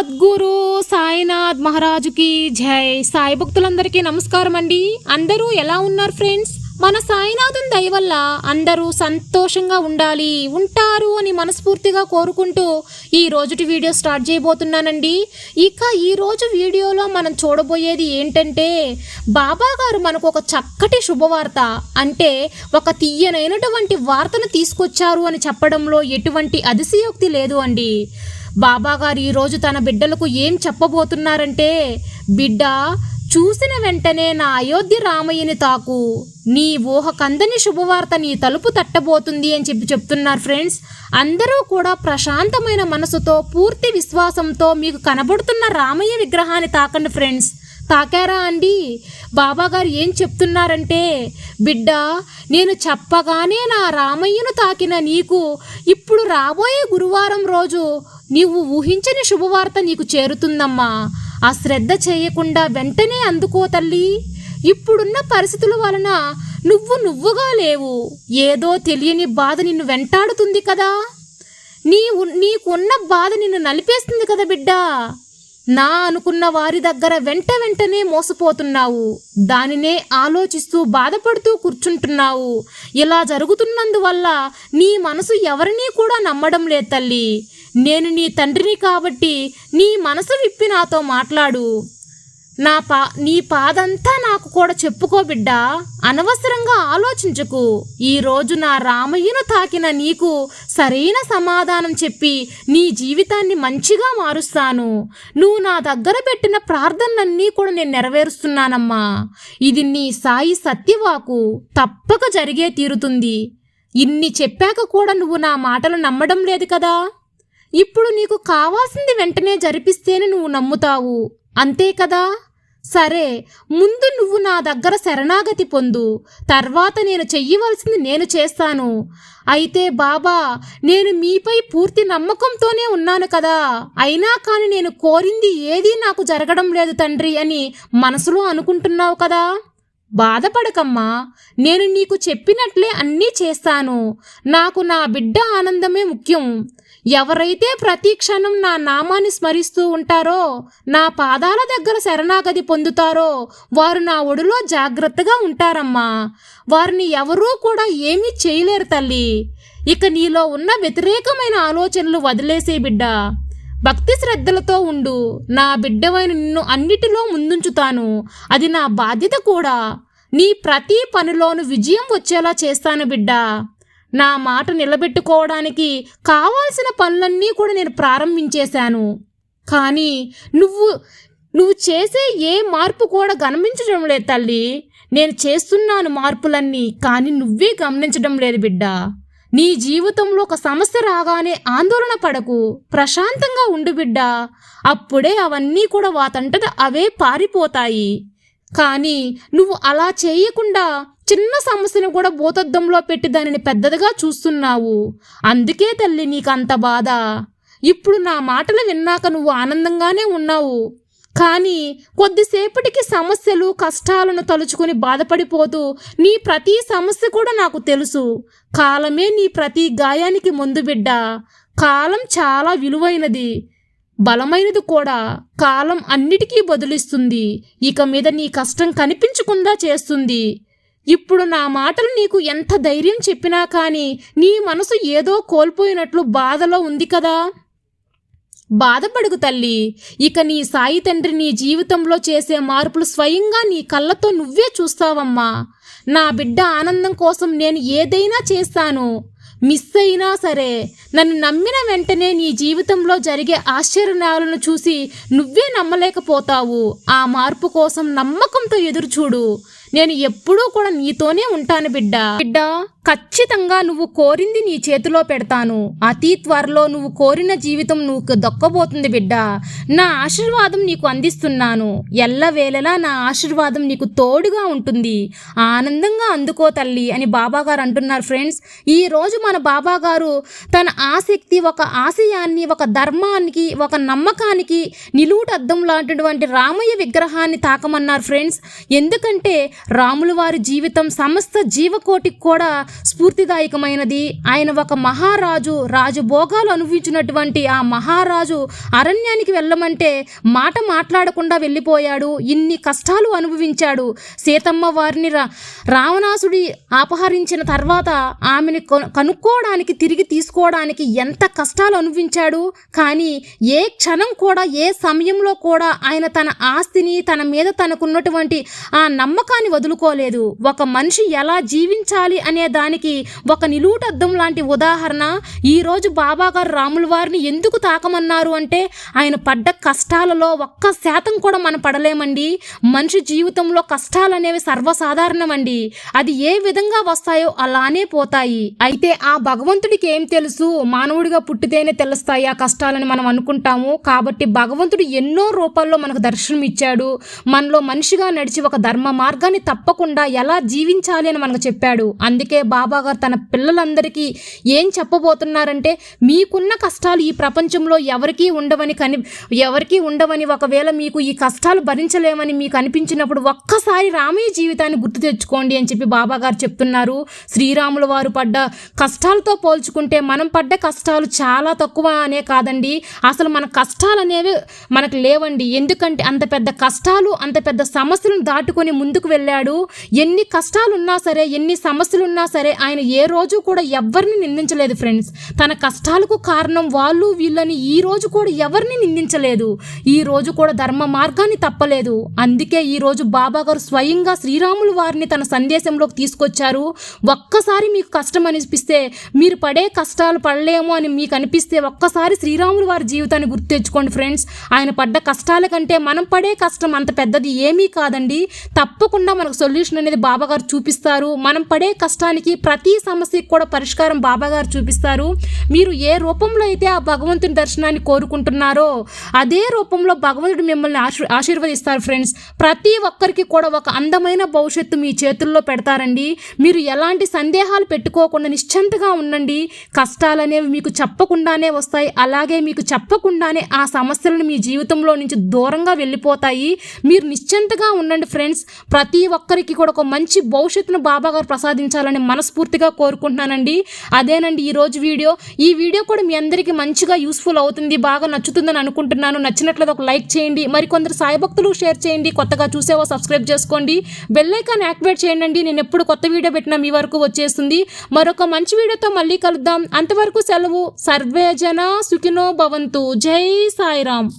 సద్గురు సాయినాథ్ మహారాజుకి జై. సాయి భక్తులందరికీ నమస్కారం అండి. అందరూ ఎలా ఉన్నారు ఫ్రెండ్స్? మన సాయినాథం దయ వల్ల అందరూ సంతోషంగా ఉండాలి ఉంటారు అని మనస్ఫూర్తిగా కోరుకుంటూ ఈ రోజుటి వీడియో స్టార్ట్ చేయబోతున్నానండి. ఇక ఈ రోజు వీడియోలో మనం చూడబోయేది ఏంటంటే బాబా గారు మనకు ఒక చక్కటి శుభవార్త అంటే ఒక తీయనైనటువంటి వార్తను తీసుకొచ్చారు అని చెప్పడంలో ఎటువంటి అతిశయోక్తి లేదు అండి. బాబాగారు ఈరోజు తన బిడ్డలకు ఏం చెప్పబోతున్నారంటే బిడ్డ చూసిన వెంటనే నా అయోధ్య రామయ్యని తాకు. నీ ఊహ కందని శుభవార్త నీ తలుపు తట్టబోతుంది అని చెప్పి చెప్తున్నారు ఫ్రెండ్స్. అందరూ కూడా ప్రశాంతమైన మనసుతో పూర్తి విశ్వాసంతో మీకు కనబడుతున్న రామయ్య విగ్రహాన్ని తాకండి ఫ్రెండ్స్. తాకారా అండి? బాబాగారు ఏం చెప్తున్నారంటే బిడ్డ నేను చెప్పగానే నా రామయ్యను తాకిన నీకు ఇప్పుడు రాబోయే గురువారం రోజు నీవు ఊహించని శుభవార్త నీకు చేరుతుందమ్మా. ఆ శ్రద్ధ చేయకుండా వెంటనే అందుకో తల్లి. ఇప్పుడున్న పరిస్థితుల వలన నువ్వు నువ్వుగా లేవు. ఏదో తెలియని బాధ నిన్ను వెంటాడుతుంది కదా. నీ నీకున్న బాధ నిన్ను నలిపేస్తుంది కదా బిడ్డా. నా అనుకున్న వారి దగ్గర వెంట వెంటనే మోసపోతున్నావు. దానినే ఆలోచిస్తూ బాధపడుతూ కూర్చుంటున్నావు. ఇలా జరుగుతున్నందువల్ల నీ మనసు ఎవరినీ కూడా నమ్మడం లేదు తల్లి. నేను నీ తండ్రిని కాబట్టి నీ మనసు విప్పి నాతో మాట్లాడు. నా పా నీ పాదంతా నాకు కూడా చెప్పుకో బిడ్డా. అనవసరంగా ఆలోచించకు. ఈరోజు నా రామయ్యను తాకిన నీకు సరైన సమాధానం చెప్పి నీ జీవితాన్ని మంచిగా మారుస్తాను. నువ్వు నా దగ్గర పెట్టిన ప్రార్థనలన్నీ కూడా నేను నెరవేరుస్తున్నానమ్మా. ఇది నీ సాయి సత్యవాకు తప్పక జరిగే తీరుతుంది. ఇన్ని చెప్పాక కూడా నువ్వు నా మాటలు నమ్మడం లేదు కదా? ఇప్పుడు నీకు కావాల్సింది వెంటనే జరిపిస్తేనే నువ్వు నమ్ముతావు. అంతే కదా? సరే ముందు నువ్వు నా దగ్గర శరణాగతి పొందు. తర్వాత నేను చెయ్యవలసింది నేను చేస్తాను. అయితే బాబా నేను మీపై పూర్తి నమ్మకంతోనే ఉన్నాను కదా. అయినా కానీ నేను కోరింది ఏదీ నాకు జరగడం లేదు తండ్రి అని మనసులో అనుకుంటున్నావు కదా? బాధపడకమ్మా నేను నీకు చెప్పినట్లే అన్నీ చేస్తాను. నాకు నా బిడ్డ ఆనందమే ముఖ్యం. ఎవరైతే ప్రతి క్షణం నా నామాన్ని స్మరిస్తూ ఉంటారో నా పాదాల దగ్గర శరణాగతి పొందుతారో వారు నా ఒడిలో జాగ్రత్తగా ఉంటారమ్మా. వారిని ఎవరూ కూడా ఏమీ చేయలేరు తల్లి. ఇక నీలో ఉన్న వ్యతిరేకమైన ఆలోచనలు వదిలేసే బిడ్డ. భక్తి శ్రద్ధలతో ఉండు. నా బిడ్డవైన నిన్ను అన్నిటిలో ముందుంచుతాను. అది నా బాధ్యత కూడా. నీ ప్రతి పనిలోను విజయం వచ్చేలా చేస్తాను బిడ్డ. నా మాట నిలబెట్టుకోవడానికి కావాల్సిన పనులన్నీ కూడా నేను ప్రారంభించేశాను. కానీ నువ్వు నువ్వు చేసే ఏ మార్పు కూడా గమనించడం లేదు తల్లి. నేను చేస్తున్నాను మార్పులన్నీ కానీ నువ్వే గమనించడం లేదు బిడ్డ. నీ జీవితంలో ఒక సమస్య రాగానే ఆందోళన పడకు. ప్రశాంతంగా ఉండు బిడ్డ. అప్పుడే అవన్నీ కూడా వాతంటట అవే పారిపోతాయి. కానీ నువ్వు అలా చేయకుండా చిన్న సమస్యను కూడా భూతద్దంలో పెట్టి దానిని పెద్దదిగా చూస్తున్నావు. అందుకే తల్లి నీకంత బాధ. ఇప్పుడు నా మాటలు విన్నాక నువ్వు ఆనందంగానే ఉన్నావు. కానీ కొద్దిసేపటికి సమస్యలు కష్టాలను తలుచుకొని బాధపడిపోతూ నీ ప్రతి సమస్య కూడా నాకు తెలుసు. కాలమే నీ ప్రతి గాయానికి ముందు బిడ్డ. కాలం చాలా విలువైనది. బలమైనది కూడా. కాలం అన్నిటికీ బదులిస్తుంది. ఇక మీద నీ కష్టం కనిపించకుండా చేస్తుంది. ఇప్పుడు నా మాటలు నీకు ఎంత ధైర్యం చెప్పినా కానీ నీ మనసు ఏదో కోల్పోయినట్లు బాధలో ఉంది కదా? బాధపడుకు తల్లి. ఇక నీ సాయి తండ్రి నీ జీవితంలో చేసే మార్పులు స్వయంగా నీ కళ్ళతో నువ్వే చూస్తావమ్మా. నా బిడ్డ ఆనందం కోసం నేను ఏదైనా చేస్తాను. మిస్ అయినా సరే నన్ను నమ్మిన వెంటనే నీ జీవితంలో జరిగే ఆశ్చర్యాలను చూసి నువ్వే నమ్మలేకపోతావు. ఆ మార్పు కోసం నమ్మకంతో ఎదురుచూడు. నేను ఎప్పుడూ కూడా నీతోనే ఉంటాను బిడ్డ. బిడ్డా ఖచ్చితంగా నువ్వు కోరింది నీ చేతిలో పెడతాను. అతి త్వరలో నువ్వు కోరిన జీవితం నువ్వు దొక్కబోతుంది బిడ్డ. నా ఆశీర్వాదం నీకు అందిస్తున్నాను. ఎల్లవేళలా నా ఆశీర్వాదం నీకు తోడుగా ఉంటుంది. ఆనందంగా అందుకో తల్లి అని బాబాగారు అంటున్నారు ఫ్రెండ్స్. ఈ రోజు మన బాబాగారు తన ఆసక్తి ఒక ఆశయాన్ని ఒక ధర్మానికి ఒక నమ్మకానికి నిలువుటద్దం లాంటిటువంటి రామయ్య విగ్రహాన్ని తాకమన్నారు ఫ్రెండ్స్. ఎందుకంటే రాముల వారి జీవితం సమస్త జీవకోటికి కూడా స్ఫూర్తిదాయకమైనది. ఆయన ఒక మహారాజు రాజభోగాలు అనుభవించినటువంటి ఆ మహారాజు అరణ్యానికి వెళ్ళమంటే మాట మాట్లాడకుండా వెళ్ళిపోయాడు. ఇన్ని కష్టాలు అనుభవించాడు. సీతమ్మ వారిని రా రావణాసుడి అపహరించిన తర్వాత ఆమెను కనుక్కోవడానికి తిరిగి తీసుకోవడానికి ఎంత కష్టాలు అనుభవించాడు. కానీ ఏ క్షణం కూడా ఏ సమయంలో కూడా ఆయన తన ఆస్తిని తన మీద తనకున్నటువంటి ఆ నమ్మకాన్ని వదులుకోలేదు. ఒక మనిషి ఎలా జీవించాలి అనే దానికి ఒక నిలువుటద్దం లాంటి ఉదాహరణ. ఈరోజు బాబాగారు రాముల వారిని ఎందుకు తాకమన్నారు అంటే ఆయన పడ్డ కష్టాలలో ఒక్క శాతం కూడా మనం పడలేమండి. మనిషి జీవితంలో కష్టాలు అనేవి సర్వసాధారణమండి. అది ఏ విధంగా వస్తాయో అలానే పోతాయి. అయితే ఆ భగవంతుడికి ఏం తెలుసు? మానవుడిగా పుట్టితేనే తెలుస్తాయి ఆ కష్టాలని మనం అనుకుంటాము. కాబట్టి భగవంతుడు ఎన్నో రూపాల్లో మనకు దర్శనం ఇచ్చాడు. మనలో మనిషిగా నడిచి ఒక ధర్మ మార్గాన్ని తప్పకుండా ఎలా జీవించాలి అని మనకు చెప్పాడు. అందుకే బాబా గారు తన పిల్లలందరికీ ఏం చెప్పబోతున్నారంటే మీకున్న కష్టాలు ఈ ప్రపంచంలో ఎవరికీ ఉండవని కని ఎవరికీ ఉండవని ఒకవేళ మీకు ఈ కష్టాలు భరించలేమని మీకు అనిపించినప్పుడు ఒక్కసారి రామయ్య జీవితాన్ని గుర్తు తెచ్చుకోండి అని చెప్పి బాబా గారు చెప్తున్నారు. శ్రీరాముల వారు పడ్డ కష్టాలతో పోల్చుకుంటే మనం పడ్డ కష్టాలు చాలా తక్కువ అనే కాదండి. అసలు మన కష్టాలు అనేవి మనకు లేవండి. ఎందుకంటే అంత పెద్ద కష్టాలు అంత పెద్ద సమస్యలను దాటుకొని ముందుకు వెళ్ళాడు. ఎన్ని కష్టాలు ఉన్నా సరే ఎన్ని సమస్యలు ఉన్నా సరే ఆయన ఏ రోజు కూడా ఎవరిని నిందించలేదు ఫ్రెండ్స్ తన కష్టాలకు కారణం వాళ్ళు వీళ్ళని ఈ రోజు కూడా ఎవరిని నిందించలేదు. ఈ రోజు కూడా ధర్మ మార్గాన్ని తప్పలేదు. అందుకే ఈ రోజు బాబా గారు స్వయంగా శ్రీరాములు వారిని తన సందేశంలోకి తీసుకొచ్చారు. ఒక్కసారి మీకు కష్టం అనిపిస్తే మీరు పడే కష్టాలు పడలేము అని మీకు అనిపిస్తే ఒక్కసారి శ్రీరాములు వారి జీవితాన్ని గుర్తు తెచ్చుకోండి ఫ్రెండ్స్ ఆయన పడ్డ కష్టాల కంటే మనం పడే కష్టం అంత పెద్దది ఏమీ కాదండి. తప్పకుండా మనకు సొల్యూషన్ అనేది బాబాగారు చూపిస్తారు. మనం పడే కష్టానికి ప్రతి సమస్యకి కూడా పరిష్కారం బాబాగారు చూపిస్తారు. మీరు ఏ రూపంలో అయితే ఆ భగవంతుని దర్శనాన్ని కోరుకుంటున్నారో అదే రూపంలో భగవంతుడు మిమ్మల్ని ఆశీ ఆశీర్వదిస్తారు ఫ్రెండ్స్. ప్రతి ఒక్కరికి కూడా ఒక అందమైన భవిష్యత్తు మీ చేతుల్లో పెడతారండి. మీరు ఎలాంటి సందేహాలు పెట్టుకోకుండా నిశ్చంతగా ఉండండి. కష్టాలు అనేవి మీకు చెప్పకుండానే వస్తాయి. అలాగే మీకు చెప్పకుండానే ఆ సమస్యలను మీ జీవితంలో నుంచి దూరంగా వెళ్ళిపోతాయి. మీరు నిశ్చంతగా ఉండండి ఫ్రెండ్స్. ప్రతి ఒక్కరికి కూడా ఒక మంచి భవిష్యత్తును బాబాగారు ప్రసాదించాలని ప్రసాదించాలని మనస్ఫూర్తిగా కోరుకుంటున్నానండి. అదేనండి ఈరోజు వీడియో. ఈ వీడియో కూడా మీ అందరికీ మంచిగా యూస్ఫుల్ అవుతుంది బాగా నచ్చుతుందని అనుకుంటున్నాను. నచ్చినట్లయితే ఒక లైక్ చేయండి మరి కొందరు సాయి భక్తులు షేర్ చేయండి కొత్తగా చూసేవో సబ్స్క్రైబ్ చేసుకోండి. బెల్ ఐకాన్ యాక్టివేట్ చేయండి నేను ఎప్పుడు కొత్త వీడియో పెట్టినా మీ వరకు వచ్చేస్తుంది. మరొక మంచి వీడియోతో మళ్ళీ కలుద్దాం. అంతవరకు సెలవు. సర్వేజన సుఖినో భవంతు. జై సాయిరామ్.